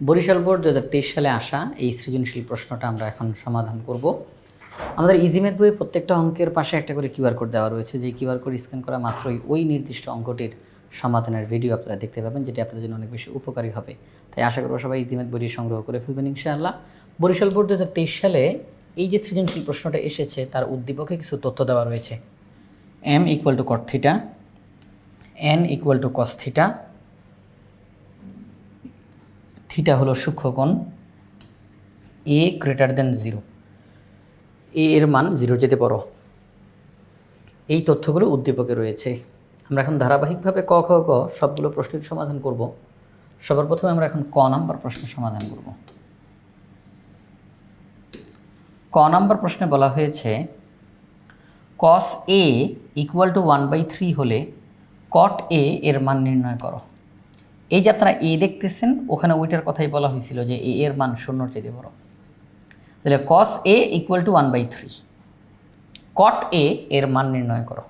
Barishal board দু হাজার তেইশ সালে আসা এই সৃজনশীল প্রশ্নটা আমরা এখন সমাধান করব। আমাদের ইজিমেথ বইয়ে প্রত্যেকটা অঙ্কের পাশে একটা করে কিউআর কোড দেওয়া রয়েছে। যে কিউআর কোড স্ক্যান করা মাত্রই ওই নির্দিষ্ট অঙ্কটির সমাধানের ভিডিও আপনারা দেখতে পাবেন, যেটি আপনাদের জন্য অনেক বেশি উপকারী হবে। তাই আশা করব সবাই ইজিমেথ বইটি সংগ্রহ করে ফেলবেন ইনশাআল্লাহ। বরিশাল বোর্ড দু হাজার তেইশ সালে এই যে সৃজনশীল প্রশ্নটা এসেছে, তার উদ্দীপকে কিছু তথ্য দেওয়া রয়েছে। M equal to cot theta N equal to cos theta হলো সূক্ষ্মকোণ এ গ্রেটার দেন জিরো। এ এর মান জিরো যেতে পারো এই তথ্যগুলো উদ্দীপকে রয়েছে। আমরা এখন ধারাবাহিকভাবে ক, খ, গ সবগুলো প্রশ্নের সমাধান করব। সবার প্রথমে আমরা এখন ক নাম্বার প্রশ্নের সমাধান করব। ক নাম্বার প্রশ্নে বলা হয়েছে cos A equal to one by three হলে কট এ এর মান নির্ণয় করো। এই যে আপনারা এ দেখতেছেন, ওখানে ওইটার কথাই বলা হয়েছিল যে এ এর মান শূন্যর চেয়ে বড়। তাহলে cos A equal to one by three cot A এর মান নির্ণয় করো।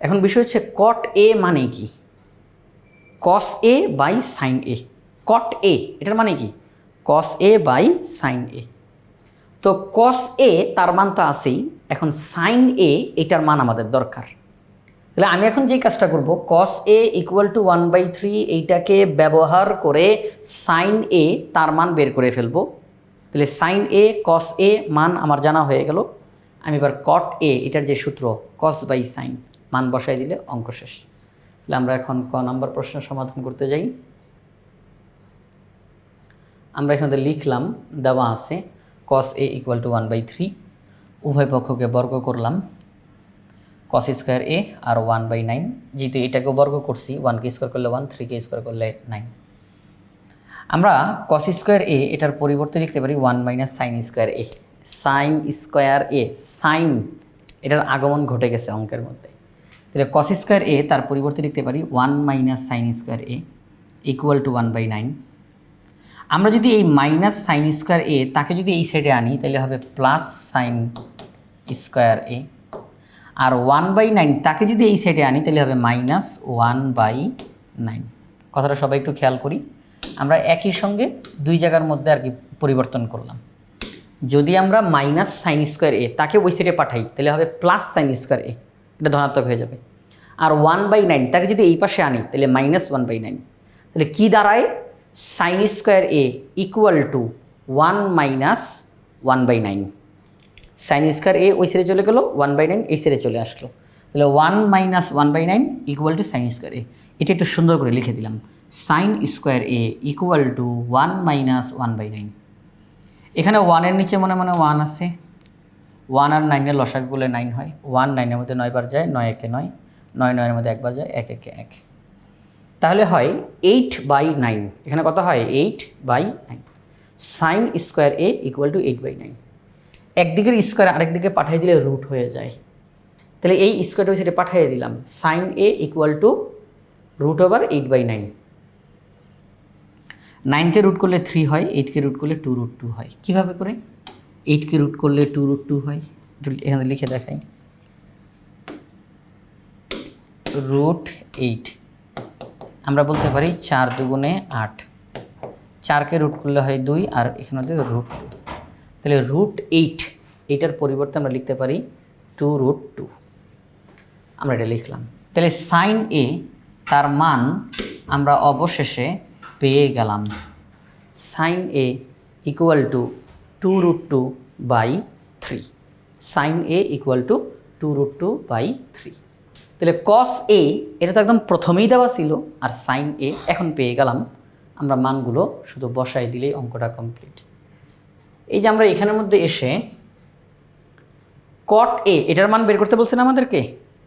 এখন বিষয় হচ্ছে কট এ মানে কি? কস এ বাই সাইন এ কট এ এটার মানে কি? কস এ বাই সাইন এ তো কস এ তার মান তো আছেই। এখন সাইন এ এটার মান আমাদের দরকার। তাহলে আমি এখন যেই কাজটা করব cos A equal to one by three এইটাকে ব্যবহার করে সাইন এ তার মান বের করে ফেলব। তাহলে সাইন এ কস এ মান আমার জানা হয়ে গেল। আমি এবার কট এ এটার যে সূত্র কস বাই সাইন মান বসাই দিলে অঙ্ক শেষ। তাহলে আমরা এখন ক নাম্বার প্রশ্ন সমাধান করতে যাই। আমরা এখানে লিখলাম, দেওয়া আছে cos A equal to one by three উভয় পক্ষকে বর্গ করলাম। কস স্কোয়ার এ আর ওয়ান বাই নাইন যেহেতু এটাকেও বর্গ করছি ওয়ানকে স্কোয়ার করলে ওয়ান থ্রিকে স্কোয়ার করলে নাইন আমরা কস স্কোয়ার এ এটার পরিবর্তে লিখতে পারি one minus sine square A sine square A sine এটার আগমন ঘটে গেছে অঙ্কের মধ্যে। তাহলে কস স্কোয়ার এ তার পরিবর্তে লিখতে পারি one minus sine square A equal to one by nine আমরা যদি এই মাইনাস সাইন স্কোয়ার এ তাকে যদি এই সাইডে আনি, তাহলে হবে প্লাস সাইন স্কোয়ার এ আর ওয়ান বাই নাইন তাকে যদি এই সাইডে আনি, তাহলে হবে মাইনাস ওয়ান বাই নাইন কথাটা সবাই একটু খেয়াল করি। আমরা একই সঙ্গে দুই জায়গার মধ্যে আর কি পরিবর্তন করলাম। যদি আমরা মাইনাস সাইন স্কোয়ার এ তাকে ওই সাইডে পাঠাই, তাহলে হবে প্লাস সাইন স্কোয়ার এ এটা ধনাত্মক হয়ে যাবে। আর ওয়ান বাই নাইন তাকে যদি এই পাশে আনি, তাহলে মাইনাস ওয়ান বাই নাইন তাহলে কী দাঁড়ায়? Sine square A equal to one minus one by nine sine square A ওই সাইডে চলে গেলো ওয়ান বাই নাইন এই সাইডে চলে আসলো। তাহলে one minus one by nine equal to sine square A এটা একটু সুন্দর করে লিখে দিলাম। Sine square A equal to one minus one by nine এখানে ওয়ানের নিচে মনে মনে ওয়ান আছে। ওয়ান আর নাইনের লসাক বলে নাইন হয়। ওয়ান নাইনের মধ্যে নয়বার যায়, নয় একে নয়। নয় নয়ের মধ্যে একবার যায়, এক একে এক। তাহলে হয় এইট বাই নাইন এখানে কত হয়? Eight by nine sine square A equal to eight by nine একদিকের square আরেকদিকে পাঠিয়ে দিলে রুট হয়ে যায়। তাহলে এই স্কোয়ারটা সেটা পাঠিয়ে দিলাম। Sine A equal to root over eight by nine নাইনকে root করলে থ্রি হয় এইটকে রুট করলে টু রুট টু হয়। কীভাবে করে? এইটকে রুট করলে টু রুট টু হয়? এখানে লিখে দেখাই। রুট এইট আমরা বলতে পারি চার দুগুণে আট। চারকে রুট করলে হয় দুই, আর এখানে রুট টু তাহলে রুট এইট এইটার পরিবর্তে আমরা লিখতে পারি টু রুট টু আমরা এটা লিখলাম। তাহলে সাইন এ তার মান আমরা অবশেষে পেয়ে গেলাম। Sine A equal to two root two by three sine A equal to two root two by three তাহলে কস এ এটা তো একদম প্রথমেই দেওয়া ছিল, আর সাইন এ এখন পেয়ে গেলাম। আমরা মানগুলো শুধু বসাই দিলেই অঙ্কটা কমপ্লিট এই যে আমরা এখানের মধ্যে এসে কট এ এটার মান বের করতে বলছেন আমাদেরকে?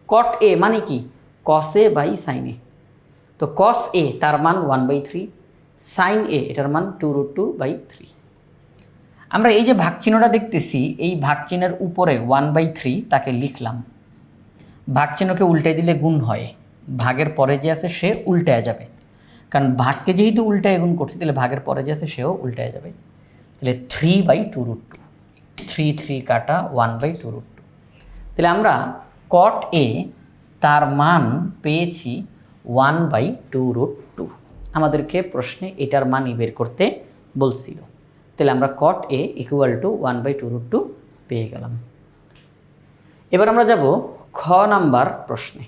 কট এ মানে কি? কস এ বাই সাইন এ তো কস এ তার মান one by three sine A এটার মান two root two by three আমরা এই যে ভাগচিহ্নটা দেখতেছি, এই ভাগচিহ্নের উপরে ওয়ান বাই থ্রি তাকে লিখলাম। ভাগচিহ্নকে উল্টে দিলে গুণ হয়। ভাগের পরে যে আছে, সে উল্টায় যাবে। কারণ ভাগকে যেহেতু উল্টায় গুণ করছি, তাহলে ভাগের পরে যে আছে, সেও উল্টায় যাবে। তাহলে three by two root two three three কাটা one by two root two তাহলে আমরা কট এ তার মান পেয়েছি one by two root two আমাদেরকে প্রশ্নে এটার মানই বের করতে বলছিল। তাহলে আমরা cot A equal to one by two root two পেয়ে গেলাম। এবার আমরা যাব খ নাম্বার প্রশ্নে।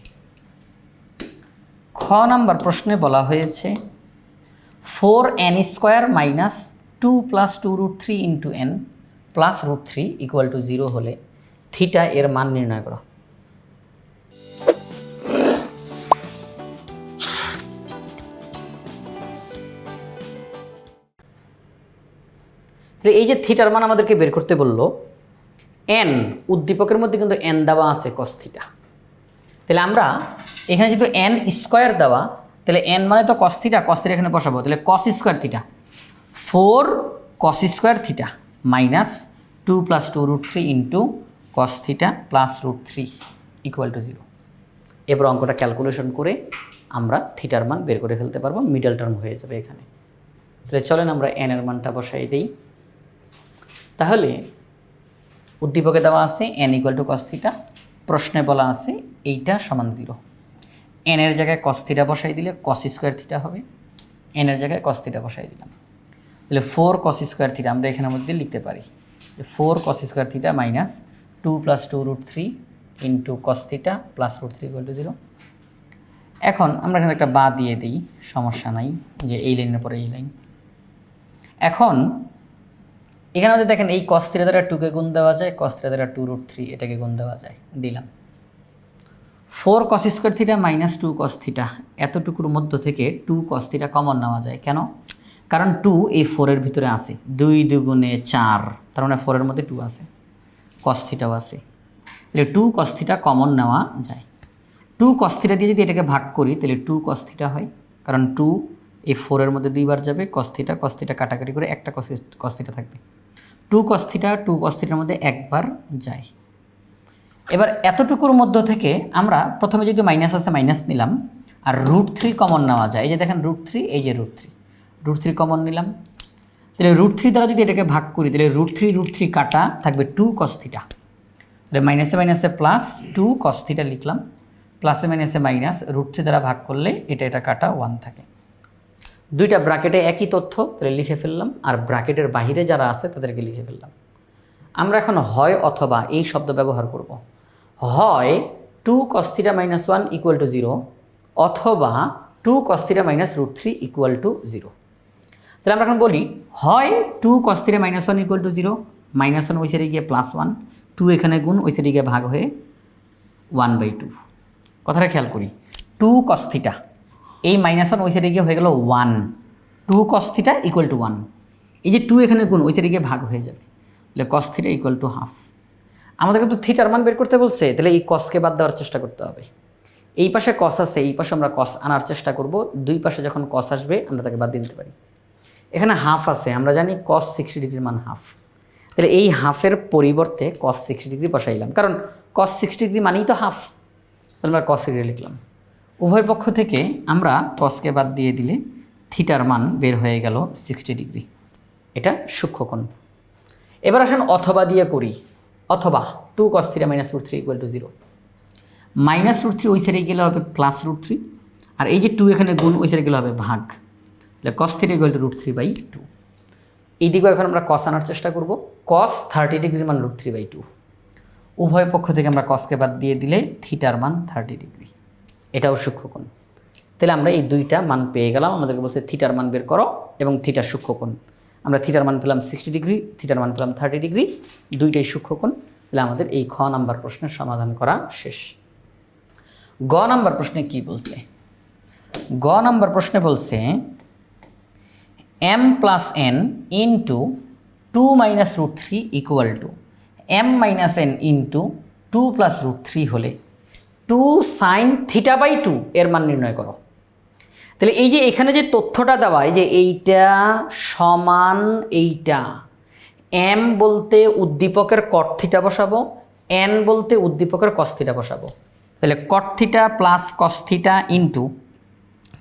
খ নাম্বার প্রশ্নে বলা হয়েছে four N square minus two plus two root three into N plus root three equal to zero হলে থিটা এর মান নির্ণয় করো। এই যে থিটার মান আমাদেরকে বের করতে বলল এন উদ্দীপকের মধ্যে কিন্তু এন দেওয়া আছে কস থিটা তাহলে আমরা এখানে যেহেতু এন স্কোয়ার দেওয়া, তাহলে এন মানে তো কস থিটা কস থিটা এখানে বসাবো, তাহলে cos square theta four cos square theta minus two plus two root three into cos theta plus root three equal to zero এবার অঙ্কটা ক্যালকুলেশন করে আমরা থিটার মান বের করে ফেলতে পারব মিডল টার্ম হয়ে যাবে এখানে। তাহলে চলেন আমরা এন এর মানটা বসাই দিই। তাহলে উদ্দীপকে দেওয়া আছে N equal to cos theta, প্রশ্নে বলা আছে এইটা সমান জিরো এন এর জায়গায় কস থিটা বসাই দিলে কস স্কোয়ার থিটা হবে এন এর জায়গায় কস থিটা বসাই দিলাম। তাহলে ফোর কস স্কোয়ার থিটা আমরা এখানের মধ্যে লিখতে পারি। Four cos square theta minus two plus two root three into cos theta plus root three equal to zero এখন আমরা এখানে একটা বা দিয়ে দিই, সমস্যা নাই যে এই লাইনের পরে এই লাইন। এখন এখানে আমাদের দেখেন এই কস থ্রি দ্বারা টুকে গুণ দেওয়া যায় কস থ্রি দ্বারা টু রুট থ্রি এটাকে গুণ দেওয়া যায়, দিলাম। Four cos square theta minus two cos theta এতটুকুর মধ্য থেকে টু কস থিটা কমন নেওয়া যায়। কেন? কারণ টু এই ফোরের ভিতরে আছে। দুই দুগুণে চার, তার মানে ফোরের মধ্যে টু আছে। কস থিটাও আছে। তাহলে টু কস থিটা কমন নেওয়া যায়। টু কস থিটা দিয়ে যদি এটাকে ভাগ করি, তাহলে টু কস থিটা হয়। কারণ টু এই ফোরের মধ্যে দুইবার যাবে কস থিটা কস থিটা কাটাকাটি করে একটা কস কস থিটা থাকবে। Two cos theta two cos থিটার মধ্যে একবার যায়। এবার এতটুকুর মধ্য থেকে আমরা প্রথমে যদি মাইনাস আছে মাইনাস নিলাম, আর রুট থ্রি কমন নেওয়া যায়। এই যে দেখেন রুট থ্রি এই যে root three root three common নিলাম। তাহলে রুট থ্রি দ্বারা যদি এটাকে ভাগ করি, তাহলে রুট থ্রি রুট থ্রি কাটা থাকবে টু কস থিটা তাহলে মাইনাসে মাইনাসে প্লাস টু কস থিটা লিখলাম। প্লাসে মাইনাসে মাইনাস রুট থ্রি দ্বারা ভাগ করলে এটা এটা কাটা ওয়ান থাকে। দুইটা ব্র্যাকেটে একই তথ্য, তাহলে লিখে ফেললাম। আর ব্র্যাকেটের বাহিরে যারা আছে, তাদেরকে লিখে ফেললাম। আমরা এখন হয় অথবা এই শব্দ ব্যবহার করব। হয় two cos theta minus one equal to zero অথবা two cos theta minus root three equal to zero তাহলে আমরা এখন বলি, হয় two cos theta minus one equal to zero minus one ওই সাইডে গিয়ে প্লাস ওয়ান টু এখানে গুণ, ওই সাইডে গিয়ে ভাগ হয়ে ওয়ান বাই টু কথাটা খেয়াল করি টু কস্থিটা এই মাইনাস ওয়ান ওই সাইডে গিয়ে হয়ে গেল one two cos theta equal to one এই যে টু এখানে গুণ, ওই সাইডে গিয়ে ভাগ হয়ে যাবে, তাহলে cos theta equal to half আমাদেরকে তো থিটার মান বের করতে বলছে, তাহলে এই কসকে বাদ দেওয়ার চেষ্টা করতে হবে। এই পাশে কস আছে, এই পাশে আমরা কস আনার চেষ্টা করব, দুই পাশে যখন কস আসবে, আমরা তাকে বাদ দিয়ে দিতে পারি। এখানে হাফ আছে, আমরা জানি কস সিক্সটি ডিগ্রির মান হাফ তাহলে এই হাফের পরিবর্তে কস সিক্সটি ডিগ্রি বসাইলাম। কারণ কস সিক্সটি ডিগ্রি মানেই তো হাফ তাহলে আমরা কস ডিগ্রি লিখলাম। উভয় পক্ষ থেকে আমরা কসকে বাদ দিয়ে দিলে থিটার মান বের হয়ে গেল সিক্সটি ডিগ্রি এটা সূক্ষ্মকোণ। এবার আসেন অথবা দিয়ে করি। অথবা two cos three minus root three equal to zero minus root three ওই সাইডে গেলে হবে প্লাস রুট থ্রি আর এই যে টু এখানে গুণ, ওই সাইডে গেলে হবে ভাগ। তাহলে cos three equal to root three by two এই দিকেও এখন আমরা কস আনার চেষ্টা করব। কস থার্টি ডিগ্রির মান রুট থ্রি বাই টু উভয় পক্ষ থেকে আমরা কসকে বাদ দিয়ে দিলে থিটার মান থার্টি ডিগ্রি এটাও সূক্ষ্মকোণ। তাহলে আমরা এই দুইটা মান পেয়ে গেলাম। আমাদেরকে বলছে থিটার মান বের করো এবং থিটার সূক্ষ্মকোণ। আমরা থিটার মান পেলাম সিক্সটি ডিগ্রি থিটার মান পেলাম থার্টি ডিগ্রি দুইটাই সূক্ষ্মকোণ। তাহলে আমাদের এই খ নাম্বার প্রশ্নের সমাধান করা শেষ। গ নাম্বার প্রশ্নে কি বলছে? গ নাম্বার প্রশ্নে বলছে M plus N into two minus root three equal to M minus N into two plus root three হলে two sine theta by two এর মান নির্ণয় করো। তাহলে এই যে এখানে যে তথ্যটা দেওয়া যে এইটা সমান এইটা এম বলতে উদ্দীপকের কর্থিটা বসাবো এন বলতে উদ্দীপকের কস্থিটা বসাবো। তাহলে cot theta plus cos theta into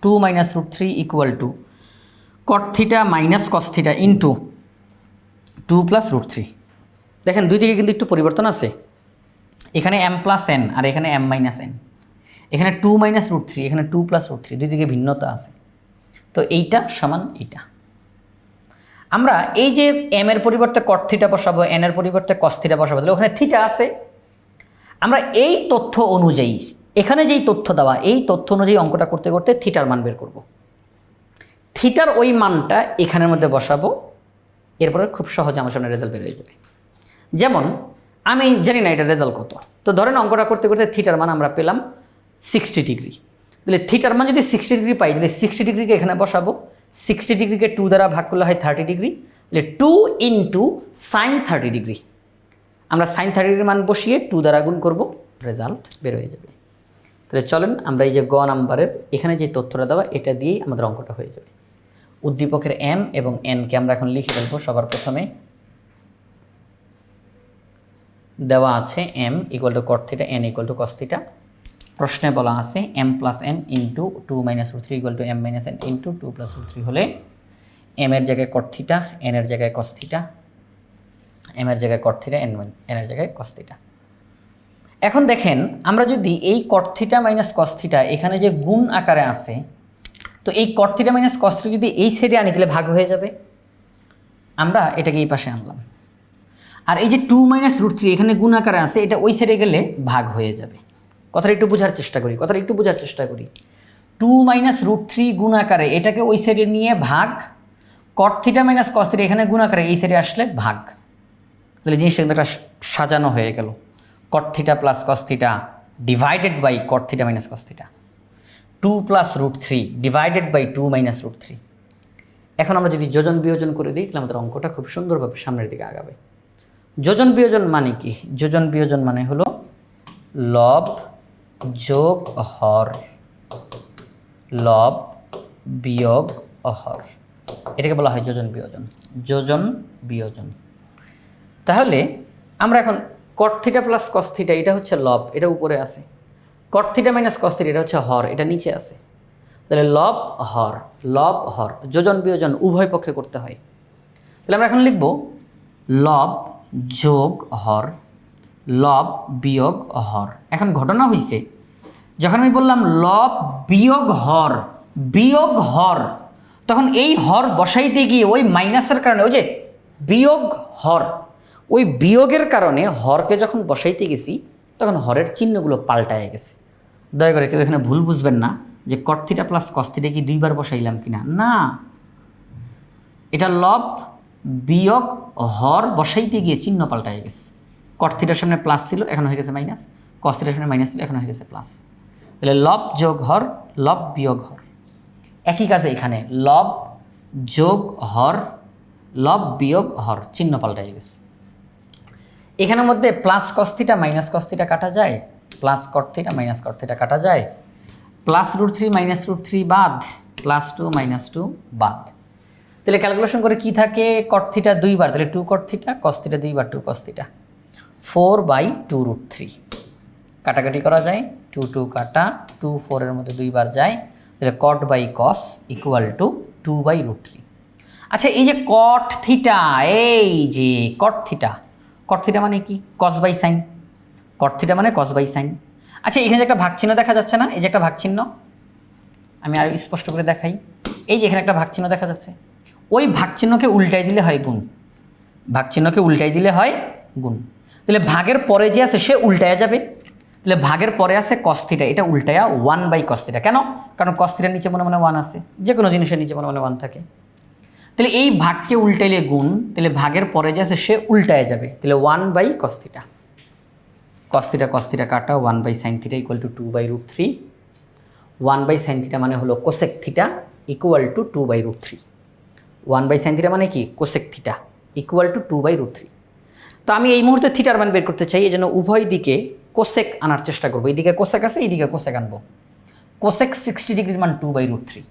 two minus root three equal to cot theta minus cos theta into two plus root three দেখেন, দুই দিকে কিন্তু একটু পরিবর্তন আছে। এখানে এম প্লাস এন আর এখানে এম মাইনাস এন এখানে টু মাইনাস রুট থ্রি এখানে টু প্লাস রুট থ্রি দুই দিকে ভিন্নতা আছে। তো এইটা সমান এইটা। আমরা এই যে এম এর পরিবর্তে কট থিটা বসাবো এন এর পরিবর্তে কস থিটা বসাবো, তাহলে ওখানে থিটা আছে। আমরা এই তথ্য অনুযায়ী, এখানে যেই তথ্য দেওয়া, এই তথ্য অনুযায়ী অঙ্কটা করতে করতে থিটার মান বের করব। থিটার ওই মানটা এখানের মধ্যে বসাবো। এরপরে খুব সহজে আমার সামনে রেজাল্ট বের হয়ে যাবে। যেমন, আমি জানি না এটা রেজাল্ট কত। তো ধরেন অঙ্কটা করতে করতে থিটার মান আমরা পেলাম সিক্সটি ডিগ্রি তাহলে থিটার মান যদি সিক্সটি ডিগ্রি পাই, তাহলে সিক্সটি ডিগ্রিকে এখানে বসাবো। সিক্সটি ডিগ্রিকে টু দ্বারা ভাগ করলে হয় থার্টি ডিগ্রি তাহলে two into sine thirty degree আমরা সাইন থার্টি ডিগ্রি মান বসিয়ে টু দ্বারা গুণ করব রেজাল্ট বের হয়ে যাবে। তাহলে চলেন আমরা এই যে গ নাম্বারের, এখানে যে তথ্যটা দেওয়া, এটা দিয়েই আমাদের অঙ্কটা হয়ে যাবে। উদ্দীপকের এম এবং এনকে আমরা এখন লিখে ফেলব। সবার প্রথমে দেওয়া আছে M equal to cot theta N equal to cos theta প্রশ্নে বলা আছে M plus N into two minus root three equal to M minus N into two plus root three হলে এম এর জায়গায় কট থিটা এন এর জায়গায় cos theta M এর জায়গায় কট থিটা এন এন এর জায়গায় কস থিটা এখন দেখেন, আমরা যদি এই cot theta minus cos theta এখানে যে গুণ আকারে আছে তো এই কট থিটা মাইনাস কস যদি এই সাইডে আনি, তাহলে ভাগ হয়ে যাবে। আমরা এটাকে এই পাশে আনলাম। আর এই যে টু মাইনাস রুট থ্রি এখানে গুণ আকারে আছে, এটা ওই সাইডে গেলে ভাগ হয়ে যাবে। কথাটা একটু বোঝার চেষ্টা করি, কথাটা একটু বোঝার চেষ্টা করি। টু মাইনাস রুট থ্রি গুণ আকারে, এটাকে ওই সাইডে নিয়ে ভাগ cot theta minus cos theta এখানে গুণ আকারে, এই সাইডে আসলে ভাগ। তাহলে জিনিসটা কিন্তু একটা সাজানো হয়ে গেল। Cot theta plus cos theta divided by cot theta minus cos theta two plus root three divided by two minus root three এখন আমরা যদি যোজন বিয়োজন করে দিই, তাহলে আমাদের অঙ্কটা খুব সুন্দরভাবে সামনের দিকে আগাবে। যোজন বিয়োজন মানে কি? যোজন বিয়োজন মানে হলো লব যোগ হর লব বিয়োগ হর এটাকে বলা হয় যোজন বিয়োজন। যোজন বিয়োজন। তাহলে আমরা এখন cot theta plus cos theta এটা হচ্ছে লব, এটা উপরে আছে। Cot theta minus cos theta এটা হচ্ছে হর, এটা নিচে আছে। তাহলে লব, হর লব, হর, যোজন বিয়োজন উভয় পক্ষে করতে হয়। তাহলে আমরা এখন লিখব লব যোগ হর, লব বিয়োগ হর। এখন ঘটনা হয়েছে যখন আমি বললাম লব বিয়োগ হর বিয়োগ হর, তখন এই হর বসাইতে গিয়ে ওই মাইনাসের কারণে, ওই যে বিয়োগ হর, ওই বিয়োগের কারণে হরকে যখন বসাইতে গেছি, তখন হরের চিহ্নগুলো পাল্টায় গেছে। দয়া করে কেউ এখানে ভুল বুঝবেন না যে কর্থিটা প্লাস কস্থিটা কি দুইবার বসাইলাম কিনা? না। এটা লব বিয়োগ হর বসাইতে গিয়ে চিহ্ন পাল্টায় গেছে। কর্থিটার সামনে প্লাস ছিল, এখন হয়ে গেছে মাইনাস কস্থিটার সামনে মাইনাস ছিল, এখন হয়ে গেছে প্লাস তাহলে লব যোগ হর, লব বিয়োগ হর। একই কাজে এখানে লব যোগ হর, লব বিয়োগ হর, চিহ্ন পাল্টায় গেছে। এখানের মধ্যে প্লাস কস্তিটা মাইনাস কস্তিটা কাটা যায় প্লাস কর্থিটা মাইনাস কর্থিটা কাটা যায়। Plus root three minus root three বাদ প্লাস টু মাইনাস টু বাদ। তাহলে ক্যালকুলেশন করে কি থাকে? কর্থিটা দুইবার, তাহলে টু কর্থিটা কস্থিটা দুইবার two cos theta four by two root three কাটাকাটি করা যায় টু টু কাটা টু ফোরের মধ্যে দুইবার যায়। তাহলে cot by cos equal to two by root three আচ্ছা এই যে কট থিটা এই যে কট থিটা কট থিটা মানে কি? Cos by sine cot theta মানে কস বাই সাইন। আচ্ছা এখানে একটা ভাগ চিহ্ন দেখা যাচ্ছে না, এই যে একটা ভাগ চিহ্ন আমি আর স্পষ্ট করে দেখাই। এই যে এখানে একটা ভাগ চিহ্ন দেখা যাচ্ছে, ওই ভাগ চিহ্নকে উল্টাই দিলে হয় গুণ। ভাগ চিহ্নকে উল্টাই দিলে হয় গুণ। তাহলে ভাগের পরে যে আছে, সে উল্টায়া যাবে। তাহলে ভাগের পরে আছে কস্থিটা, এটা উল্টায়া ওয়ান বাই কস্থিটা। কেন? কারণ কস্থিটার নিচে মনে মনে ওয়ান আছে, যে কোনো জিনিসের নিচে মনে মনে ওয়ান থাকে। তাহলে এই ভাগকে উল্টাইলে গুণ, তাহলে ভাগের পরে যে আছে, সে উল্টায় যাবে। তাহলে one by cos theta. Cos theta cos theta কাটা one by sine theta equal to two by root three one by sine theta মানে হলো cosec theta equal to two by root three one by sine theta মানে কি? Cosec theta equal to two by root three তো আমি এই মুহূর্তে থিটার মান বের করতে চাই এই জন্য উভয় দিকে কোসেক আনার চেষ্টা করব। এইদিকে কোসেক আছে, এইদিকে কোসেক আনব। কোসেক সিক্সটি ডিগ্রির মান টু বাই রুট থ্রি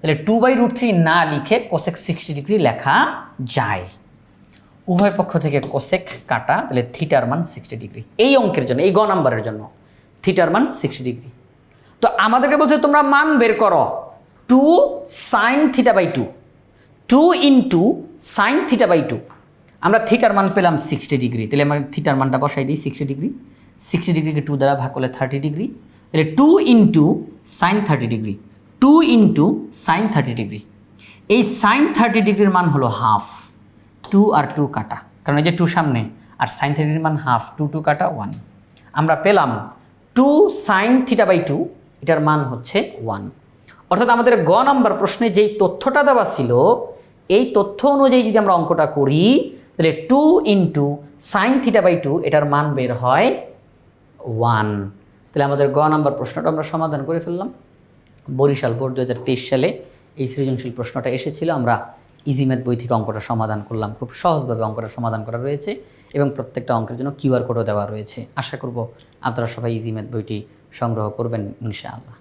তাহলে টু বাই রুট থ্রি না লিখে কোসেক সিক্সটি ডিগ্রি লেখা যায়। উভয় পক্ষ থেকে কোসেক কাটা, তাহলে থিটার মান সিক্সটি ডিগ্রি এই অঙ্কের জন্য, এই গ নাম্বারের জন্য থিটার মান সিক্সটি ডিগ্রি তো আমাদেরকে বলছে, তোমরা মান বের করো। Two sine theta by two two into sine theta by two আমরা থিটার মান পেলাম সিক্সটি ডিগ্রি তাহলে আমরা থিটার মানটা বসাই দিই সিক্সটি ডিগ্রি সিক্সটি ডিগ্রিকে টু দ্বারা ভাগ করলে থার্টি ডিগ্রি তাহলে two into sine thirty degree two into sine thirty degree এই সাইন থার্টি ডিগ্রির মান হলো হাফ টু আর টু কাটা। কারণ এই যে টু সামনে আর সাইন থার্টির মান হাফ টু টু কাটা ওয়ান আমরা পেলাম two sine theta by two এটার মান হচ্ছে ওয়ান অর্থাৎ আমাদের গ নাম্বার প্রশ্নে যেই তথ্যটা দেওয়া ছিল, এই তথ্য অনুযায়ী যদি আমরা অঙ্কটা করি, তাহলে two into sine theta by two এটার মান বের হয় ওয়ান তাহলে আমাদের গ নাম্বার প্রশ্নটা আমরা সমাধান করে ফেললাম। বরিশাল বোর্ড দু হাজার তেইশ সালে এই সৃজনশীল প্রশ্নটা এসেছিল, আমরা ইজিম্যাথ বই থেকে অঙ্কটা সমাধান করলাম। খুব সহজভাবে অঙ্কটা সমাধান করা রয়েছে এবং প্রত্যেকটা অঙ্কের জন্য কিউআর কোডও দেওয়া রয়েছে। আশা করব আপনারা সবাই ইজিম্যাথ বইটি সংগ্রহ করবেন, ইনশাআল্লাহ।